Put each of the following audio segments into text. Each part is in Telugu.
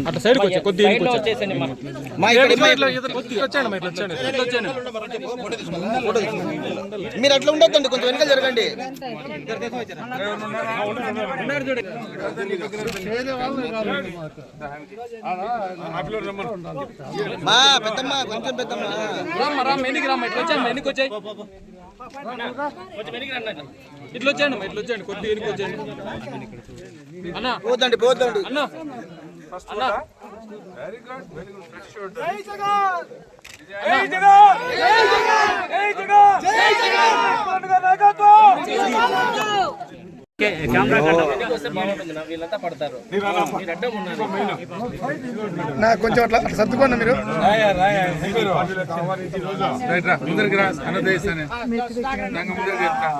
అట్లా సైడ్ వచ్చేసండి ఇట్లా వచ్చాను మీరు అట్లా ఉండొద్దండి కొంచెం వెనకాల జరగండి. మా పెద్దమ్మ కొంచెం పెద్దమ్మ. రామ్మ రామ్మ ఎన్నికి రామ్మ ఇట్లా వచ్చాను ఎన్నికి వచ్చాయి. ఇట్లా వచ్చాను ఇట్లా వచ్చాను కొద్దిగా ఎన్నికి వచ్చాను అన్న. పోద్దండి పోద్దండి. అన్న. అన్న. ఇంటికి వస్తే బాగుంటుంది నా వీళ్ళంతా పడతారు. మీరు అడ్డం ఉన్నారు. నాకు కొంచెం అట్లా సర్దుకోండి మీరు. రైట్ రా ముందరికి రా అన్నదేశాన్ని ముందరికి చెప్తా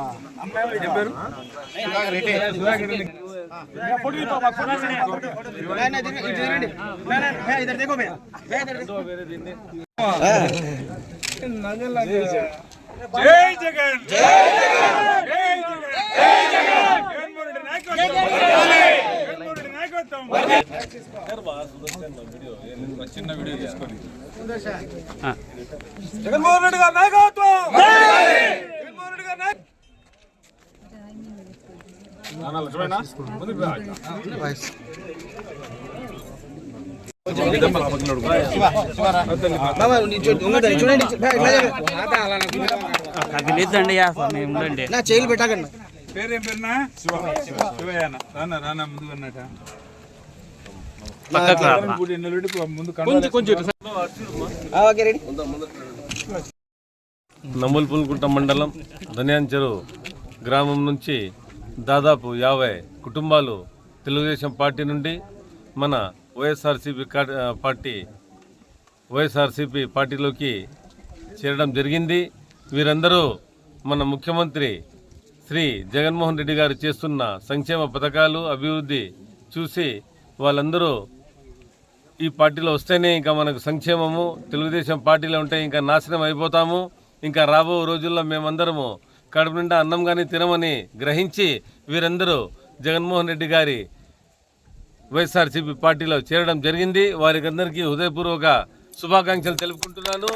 జై జగన్ జై జగన్ జై జగన్ జగన్మోహన్ రెడ్డి నాయకత్వం చిన్న వీడియో తీసుకోండి జగన్మోహన్ రెడ్డి గారు నాయకత్వం జగన్మోహన్ రెడ్డి గారు నాయకత్వం మామ, నీ చూ- ఉంగదండి, చూడండి ఇట్లా జరగండి. అది లేదండి మేము ఉండండి నా చేయలు పెట్టకండి. పేరేం పేరునా శివ శివయ్యన రానా రానా ముందు అన్నట గుడి నమ్మల్పుల్కుంట మండలం ధనియాన్ గ్రామం నుంచి దాదాపు యాభై కుటుంబాలు తెలుగుదేశం పార్టీ నుండి మన వైఎస్ఆర్సీపీ పార్టీ వైఎస్ఆర్సీపీ పార్టీలోకి చేరడం జరిగింది. వీరందరూ మన ముఖ్యమంత్రి శ్రీ జగన్మోహన్ రెడ్డి గారు చేస్తున్న సంక్షేమ పథకాలు అభివృద్ధి చూసి వాళ్ళందరూ ఈ పార్టీలో వస్తేనే ఇంకా మనకు సంక్షేమము తెలుగుదేశం పార్టీలో ఉంటే ఇంకా నాశనం అయిపోతాము. ఇంకా రాబో రోజుల్లో మేమందరము కడుపు నిండా అన్నం కానీ తినమని గ్రహించి వీరందరూ జగన్మోహన్ రెడ్డి గారి వైఎస్ఆర్సీపీ పార్టీలో చేరడం జరిగింది. వారికి అందరికీ హృదయపూర్వక శుభాకాంక్షలు తెలుపుకుంటున్నాను.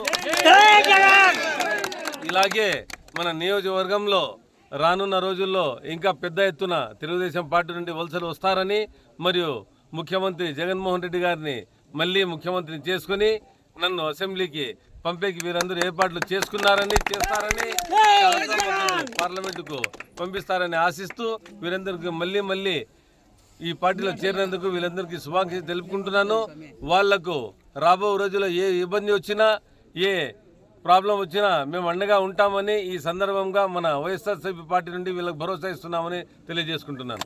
ఇలాగే మన నియోజకవర్గంలో రానున్న రోజుల్లో ఇంకా పెద్ద ఎత్తున తెలుగుదేశం పార్టీ నుండి వలసలు వస్తారని మరియు ముఖ్యమంత్రి జగన్మోహన్ రెడ్డి గారిని మళ్ళీ ముఖ్యమంత్రిని చేసుకుని నన్ను అసెంబ్లీకి పంపేకి వీరందరూ ఏర్పాట్లు చేసుకున్నారని చేస్తారని పార్లమెంటుకు పంపిస్తారని ఆశిస్తూ వీరందరికీ మళ్ళీ మళ్ళీ ఈ పార్టీలో చేరినందుకు వీళ్ళందరికీ శుభాకాంక్షలు తెలుపుకుంటున్నాను. వాళ్ళకు రాబో రోజుల్లో ఏ ఇబ్బంది వచ్చినా ఏ ప్రాబ్లం వచ్చినా మేము అండగా ఉంటామని ఈ సందర్భంగా మన వైఎస్ఆర్సీపీ పార్టీ నుండి వీళ్ళకి భరోసా ఇస్తున్నామని తెలియజేసుకుంటున్నాను.